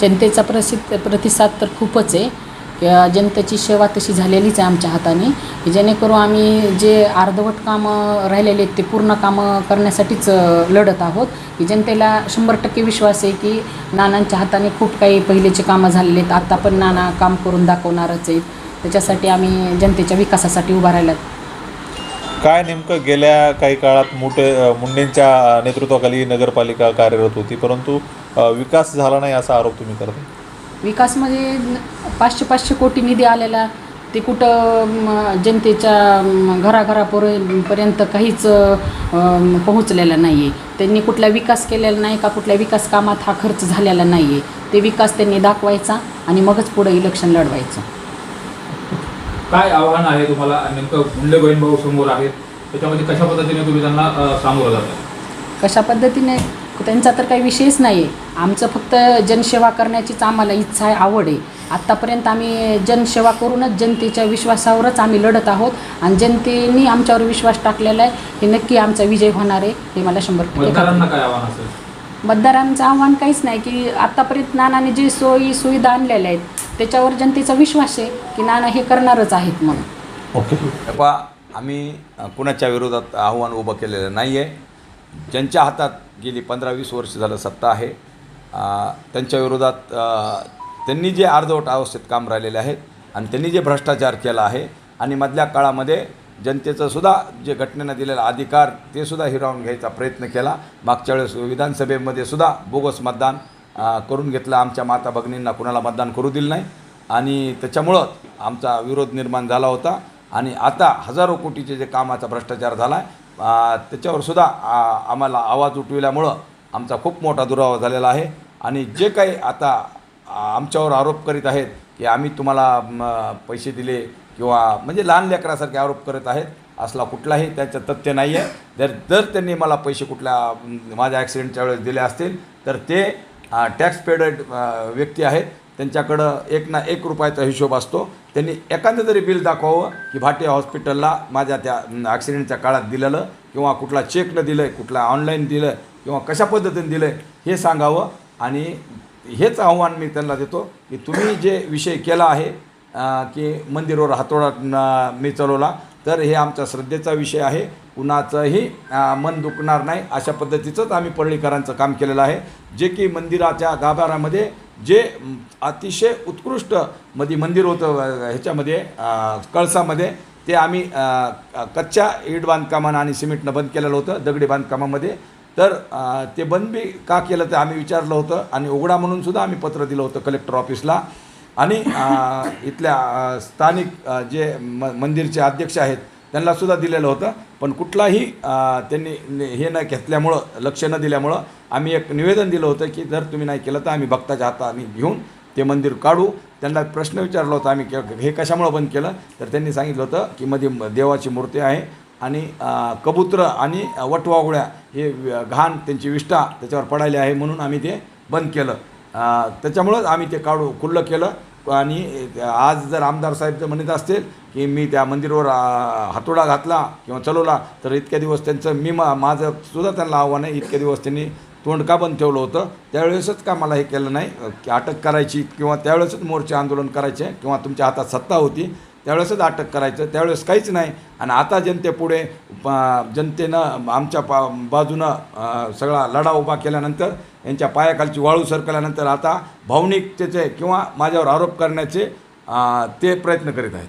जनतेचा प्रसिद्ध प्रतिसाद तर खूपच आहे. किंवा जनतेची सेवा तशी झालेलीच आहे आमच्या हाताने. की जेणेकरून आम्ही जे अर्धवट कामं राहिलेले आहेत ते पूर्ण कामं करण्यासाठीच लढत आहोत. की जनतेला शंभर टक्के विश्वास आहे की नानांच्या हाताने खूप काही पहिलेचे कामं झालेले आहेत. आत्ता पण नाना काम करून दाखवणारच आहेत. त्याच्यासाठी आम्ही जनतेच्या विकासासाठी उभा राहिला काय नेमकं गेल्या काही काळात मोठे मुंडेंच्या नेतृत्वाखाली नगरपालिका कार्यरत होती. परंतु विकास झाला नाही असा आरोप तुम्ही करता? विकासमध्ये पाचशे पाचशे कोटी निधी आलेला. ते कुठं जनतेच्या घराघरापर्यंत पर्यंत काहीच पोहोचलेलं नाही आहे त्यांनी कुठला विकास केलेला नाही का कुठल्या विकास कामात हा खर्च झालेला नाही आहे ते विकास त्यांनी दाखवायचा आणि मगच पुढं इलेक्शन लढवायचं. काय आव्हान आहे तुम्हाला? नेमकं मुंडे बहीण भाऊ समोर आहेत. त्याच्यामध्ये कशा पद्धतीने तुम्ही त्यांना सामोरं जाता? कशा पद्धतीने? त्यांचा तर काही विषयच नाही आहे आमचं फक्त जनसेवा करण्याचीच आम्हाला इच्छा आहे आवड आहे. आत्तापर्यंत आम्ही जनसेवा करूनच जनतेच्या विश्वासावरच आम्ही लढत आहोत आणि जनतेने आमच्यावर विश्वास टाकलेला आहे. की नक्की आमचा विजय होणार आहे हे मला शंभर टक्के खात्री मतदारांचं आव्हान काहीच नाही की आत्तापर्यंत नानाने जे सोयी सुविधा आणलेल्या आहेत त्याच्यावर जनतेचा विश्वास आहे की नाना हे करणारच आहेत म्हणून. ओके. आम्ही कुणाच्या विरोधात आव्हान उभं केलेलं नाही आहे ज्यांच्या हातात गेली पंधरा वीस वर्ष झालं सत्ता आहे त्यांच्या विरोधात त्यांनी जे अर्धवट अवस्थेत काम राहिलेले आहेत आणि त्यांनी जे भ्रष्टाचार केला आहे आणि मधल्या काळामध्ये जनतेचं सुद्धा जे घटनेनं दिलेला अधिकार ते सुद्धा हिरावून घ्यायचा प्रयत्न केला. मागच्या वेळेस विधानसभेमध्ये सुद्धा बोगस मतदान करून घेतलं. आमच्या माता भगिनींना कुणाला मतदान करू दिलं नाही. आणि त्याच्यामुळं आमचा विरोध निर्माण झाला होता. आणि आता हजारो कोटीचे जे कामाचा भ्रष्टाचार झाला आहे त्याच्यावर सुद्धा आम्हाला आवाज उठविल्यामुळं आमचा खूप मोठा दुरावा झालेला आहे. आणि जे काही आता आमच्यावर आरोप करीत आहेत की आम्ही तुम्हाला पैसे दिले किंवा म्हणजे लहान लेकरासारखे आरोप करत आहेत असला कुठलाही त्याचं तथ्य नाही आहे जर जर त्यांनी मला पैसे कुठल्या माझ्या ॲक्सिडेंटच्या वेळेस दिले असतील तर ते टॅक्स पेड व्यक्ती आहेत. त्यांच्याकडं एक ना एक रुपयाचा हिशोब असतो. त्यांनी एखादं तरी बिल दाखवावं की भाटिया हॉस्पिटलला माझ्या त्या ॲक्सिडेंटच्या काळात दिलेलं किंवा कुठला चेकनं दिलं आहे कुठला ऑनलाईन दिलं किंवा कशा पद्धतीने दिलं आहे हे सांगावं. आणि हेच आव्हान मी त्यांना देतो की तुम्ही जे विषय केला आहे की मंदिरावर हातोडा मी चालवला तर हे आमचा श्रद्धेचा विषय आहे. कुणाचंही मन दुखणार नाही. अशा पद्धतीचंच आम्ही परळीकरांचं काम केलेलं आहे. जे की मंदिराच्या गाभाऱ्यामध्ये जे अतिशय उत्कृष्टमध्ये मंदिर होतं ह्याच्यामध्ये कळसामध्ये ते आम्ही कच्च्या ईट बांधकामानं आणि सिमेंटनं बंद केलेलं होतं दगडी बांधकामामध्ये. तर ते बंद बी का केलं ते आम्ही विचारलं होतं आणि उघडा म्हणून सुद्धा आम्ही पत्र दिलं होतं कलेक्टर ऑफिसला. आणि इथल्या स्थानिक जे म मंदिरचे अध्यक्ष आहेत त्यांना सुद्धा दिलेलं होतं. पण कुठलाही त्यांनी हे न घेतल्यामुळं लक्ष न दिल्यामुळं आम्ही एक निवेदन दिलं होतं की जर तुम्ही नाही केलं तर आम्ही भक्ताच्या हाताने घेऊन ते मंदिर काढू. त्यांना प्रश्न विचारला होता आम्ही हे कशामुळं बंद केलं? तर त्यांनी सांगितलं होतं की मध्ये देवाची मूर्ती आहे आणि अ, कबूतर आणि वटवागुळ्या हे घाण त्यांची विष्ठा त्याच्यावर पडायली आहे म्हणून आम्ही ते बंद केलं. त्याच्यामुळंच आम्ही ते काढू खुल्लं केलं. आणि आज जर आमदार साहेब जर म्हणत असतील की मी त्या मंदिरावर हातोडा घातला किंवा चलवला तर इतक्या दिवस त्यांचं मी मा माझं सुद्धा त्यांना आव्हान आहे इतक्या दिवस त्यांनी तोंड का बंद ठेवलं होतं. त्यावेळेसच का मला हे केलं नाही? की अटक करायची किंवा त्यावेळेसच मोर्चे आंदोलन करायचे किंवा तुमच्या हातात सत्ता होती त्यावेळेसच अटक करायचं त्यावेळेस काहीच नाही. आणि आता जनतेपुढे जनतेनं आमच्या पा बाजूनं सगळा लढा उभा केल्यानंतर यांच्या पायाखालची वाळू सरकल्यानंतर आता भावनिकतेचे किंवा माझ्यावर आरोप करण्याचे ते प्रयत्न करीत आहेत.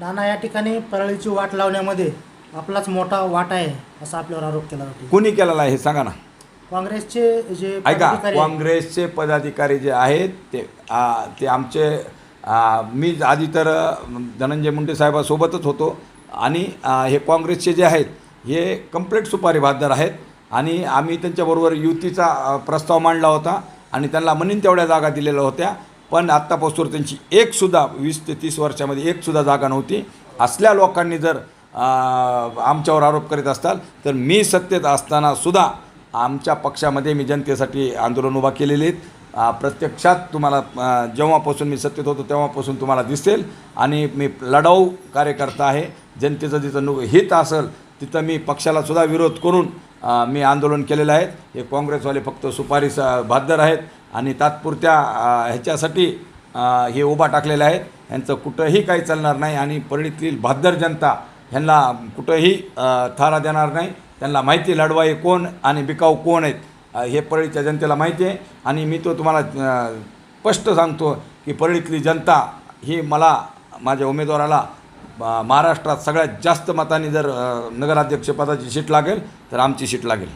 नाना या ठिकाणी परळीची वाट लावण्यामध्ये आपलाच मोठा वाटा आहे असा आपल्यावर आरोप केला जातो. कुणी केलेला आहे हे सांगा ना. काँग्रेसचे जे ऐका काँग्रेसचे पदाधिकारी जे आहेत ते आ, ते आमचे मी आधी तर धनंजय मुंडे साहेबासोबतच होतो. आणि हे काँग्रेसचे जे आहेत हे कंप्लीट सुपारी बहादर आहेत. आणि आम्ही त्यांच्याबरोबर युतीचा प्रस्ताव मांडला होता. आणि त्यांना म्हणीन तेवढ्या जागा दिलेल्या होत्या. पण आत्तापासून त्यांची एकसुद्धा वीस ते तीस वर्षामध्ये एकसुद्धा जागा नव्हती. असल्या लोकांनी जर आमच्यावर आरोप करीत असताल तर मी सत्तेत असताना सुद्धा आमच्या पक्षामध्ये मी जनतेसाठी आंदोलन उभा केलेले आहेत. प्रत्यक्षात तुम्हाला जेव्हापासून मी सत्तेत होतो तेव्हापासून तुम्हाला दिसेल आणि मी लढाऊ कार्यकर्ता आहे. जनतेचं जिथं नु हित असेल तिथं मी पक्षालासुद्धा विरोध करून मी आंदोलन केलेलं आहे. हे काँग्रेसवाले फक्त सुपारीस भाद्दर आहेत आणि तात्पुरत्या ह्याच्यासाठी हे उभा टाकलेले आहेत. यांचं कुठंही काही चालणार नाही आणि परळीतील भाद्दर जनता ह्यांना कुठंही थारा देणार नाही. त्यांना माहिती लढवाई कोण आणि बिकाऊ कोण आहेत हे परळीच्या जनतेला माहिती आहे. आणि मी तो तुम्हाला स्पष्ट सांगतो की परळीतली जनता ही मला माझ्या उमेदवाराला महाराष्ट्रात सगळ्यात जास्त मतांनी जर नगराध्यक्षपदाची सीट लागेल तर आमची सीट लागेल.